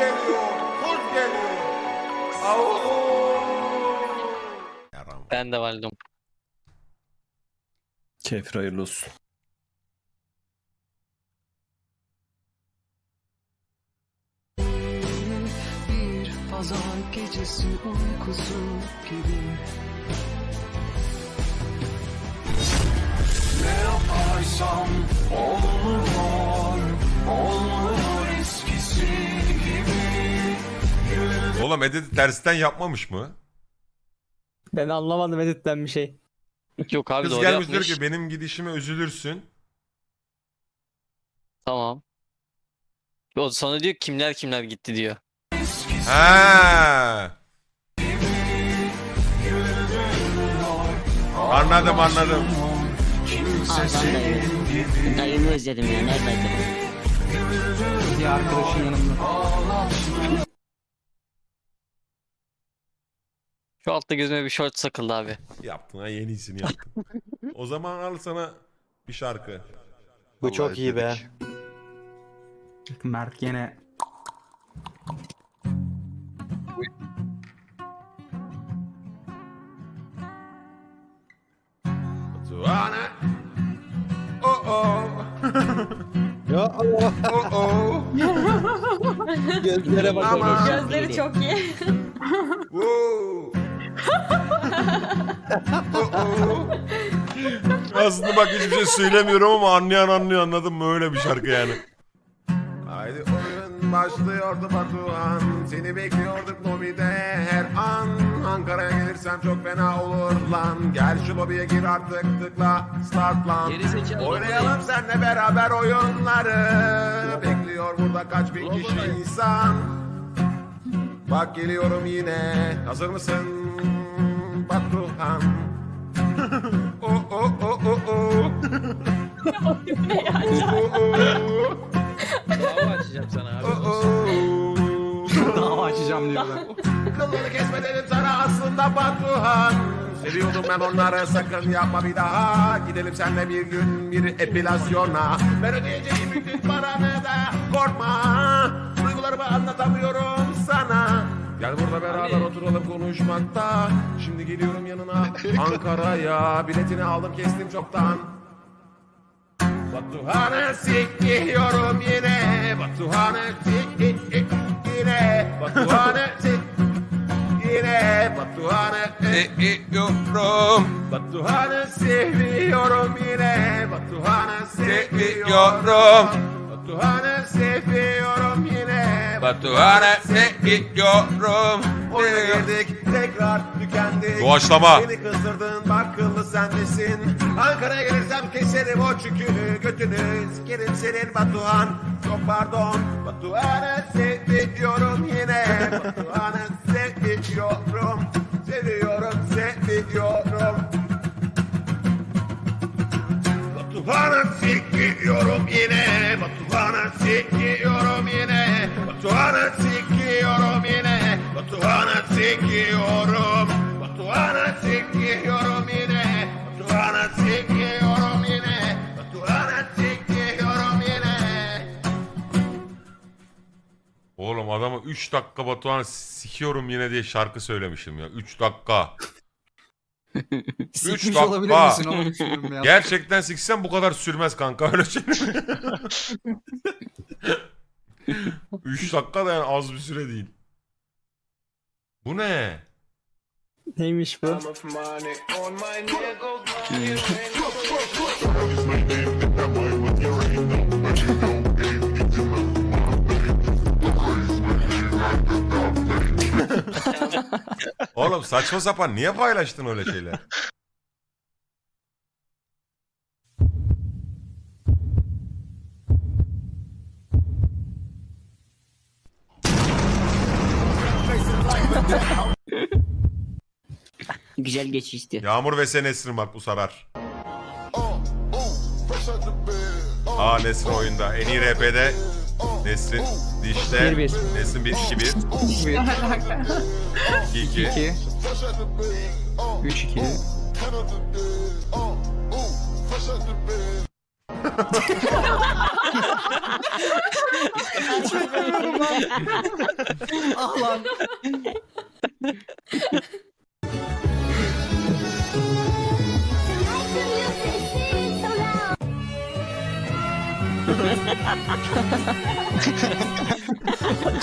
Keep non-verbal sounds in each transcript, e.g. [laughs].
geliyor. Kuz geliyor. Yaram. Ben de validum. Keyfir hayırlı olsun. Bir pazar gecesi uykusu gibi Ne yaparsam olmuyor Olmuyor eskisi [laughs] Oğlum edit tersten yapmamış mı? Ben anlamadım editten bir şey. Yok abi Kız doğru gelmiş yapmış. diyor ki benim gidişime üzülürsün. Tamam. O sana diyor kimler kimler gitti diyor. Ha. Anladım anladım. Aa, ben de gibi Dayımı özledim ya. Neredeydi? Bir arkadaşın yanımda. Şu altta gözüme bir short sakıldı abi. Yaptın ha en iyisini yaptın. o zaman al sana bir şarkı. Bu çok iyi be. Mert yine Tuana. Oh oh. Ya Allah. Oh oh. Gözlere bak. Gözleri çok iyi. Woo. [laughs] Aslında bak hiçbir şey söylemiyorum ama anlayan anlıyor anladın mı? Öyle bir şarkı yani. Haydi oyun başlıyordu Batuhan. Seni bekliyorduk lobide her an. Ankara'ya gelirsem çok fena olur lan. Gel şu lobiye gir artık tıkla start lan. Oynayalım seninle beraber oyunları. Bekliyor burada kaç bin kişi insan Bak geliyorum yine. Hazır mısın Batuhan Oh [laughs] oh oh oh oh. Oh oh oh Dava açacağım sana abi. Oh [laughs] dava açacağım diyorlar. Kılları kesme dedim sana aslında Batuhan Seviyordum ben onları sakın yapma bir daha. Gidelim senle bir gün bir epilasyona. Ben ödeyeceğim bütün paranı da korkma Gel burada beraber oturalım konuşmakta. Şimdi geliyorum yanına [laughs] Ankara'ya. Biletini aldım kestim çoktan. Batuhan'ı sikiyorum yine. Batuhan'ı sik yine. Batuhan'ı [laughs] sik yine. Batuhan'ı seviyorum Batuhan'ı seviyorum yine. Batuhan'ı seviyorum yine Batuhan'ı seviyorum Oraya girdik tekrar tükendik. Doğaçlama. Beni kızdırdın bak kıllı sendesin Ankara'ya gelirsem keserim o çükünü götünü. Sikerim senin Batuhan. Çok pardon Batuhan'ı seviyorum yine. Batuhan'ı seviyorum Seviyorum seviyorum. Batuhan'ı sikiyorum yine yine Batuhan'ı sikiyorum Batuhan'ı sikiyorum yine Batuhan'ı sikiyorum yine Batuhan'ı sikiyorum yine Oğlum adamı 3 dakika Batuhan'ı sikiyorum yine diye şarkı söylemişim ya 3 dakika [laughs] Sikmiş dakika. olabilir misin ya. Gerçekten siksen bu kadar sürmez kanka öyle şey. 3 [laughs] dakika da yani az bir süre değil. Bu ne? Neymiş bu? Oğlum saçma sapan niye paylaştın öyle şeyler? [laughs] Güzel geçişti. Yağmur ve sen Nesrin bak bu sarar. Aa Nesrin oyunda. En iyi RP'de Nesrin Diş'te. Bir bir. Nesrin 1 2 1 2 2 2 3 2 Ah lan.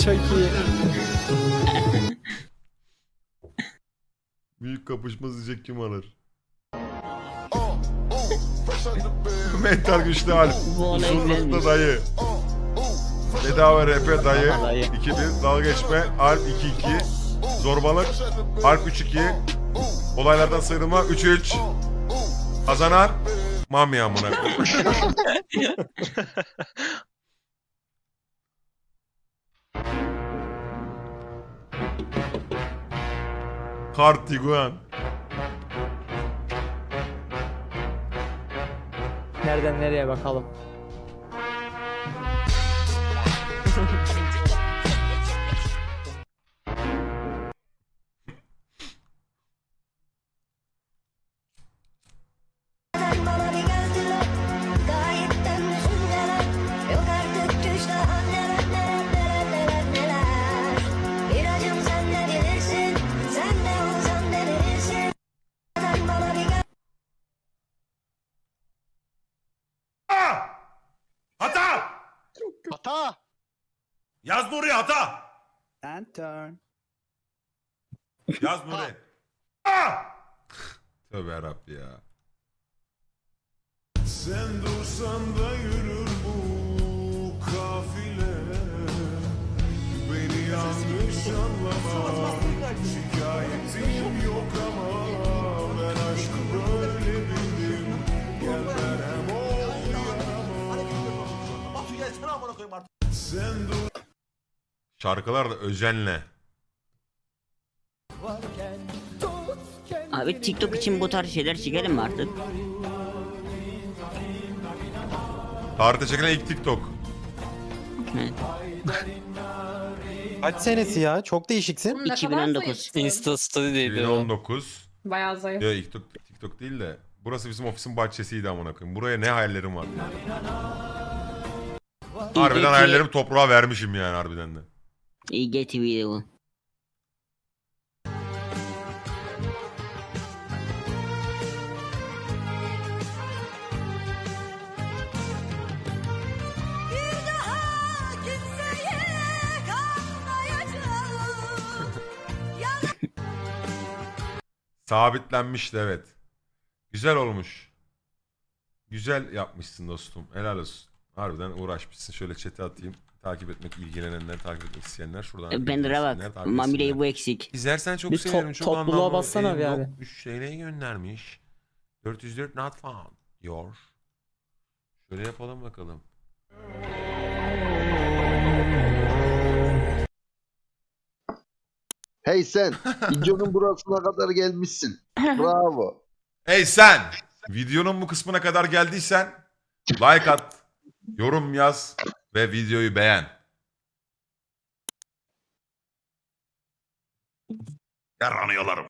Çok iyi. Büyük kapışma diyecek kim alır? Mental güçlü olay Uzunlukta dayı. Bedava RP dayı. Dayı. 2-1. Dalga geçme. Alp 2-2. Zorbalık. Alp 3-2. Olaylardan sıyrılma 3-3. Kazanan. Mami amına koyayım. [laughs] Kart. Nereden nereye bakalım. Hata. Yaz Nuri hata! Anton. Yaz Nuri. Ah! Tövbe yarabbi ya. Sen dursan da yürür bu kafile Beni yanlış anlama Sen dur Şarkılar da özenle. Abi TikTok için bu tarz şeyler çekelim mi artık? Tarihte çekilen ilk TikTok. Evet. Kaç senesi ya? Çok değişiksin. 2019. Insta story'deydi o. 2019. Bayağı zayıf. Ya TikTok, TikTok değil de burası bizim ofisin bahçesiydi amına koyayım. Buraya ne hayallerim var. Harbiden İyi, hayallerim toprağa vermişim yani harbiden de. IGTV'de bu. Bir daha kimseye kanmayacağım [laughs] Sabitlenmişti evet. Güzel olmuş. Güzel yapmışsın dostum. Helal olsun. Harbiden uğraşmışsın. Şöyle chat'e atayım. Takip etmek, ilgilenenler, takip etmek isteyenler şuradan. Bender'e ilgilensinler, bak. etsinler. bu eksik. İzlersen çok Bir sevinirim. to- çok topluluğa anlamlı. bassana bir abi. yok. 3 TL'yi göndermiş. 404 not found. Your. Şöyle yapalım bakalım. Hey sen. [laughs] Videonun burasına kadar gelmişsin. Bravo. Hey sen! Videonun bu kısmına kadar geldiysen like at, yorum yaz ve videoyu beğen. Yaranıyorlarım.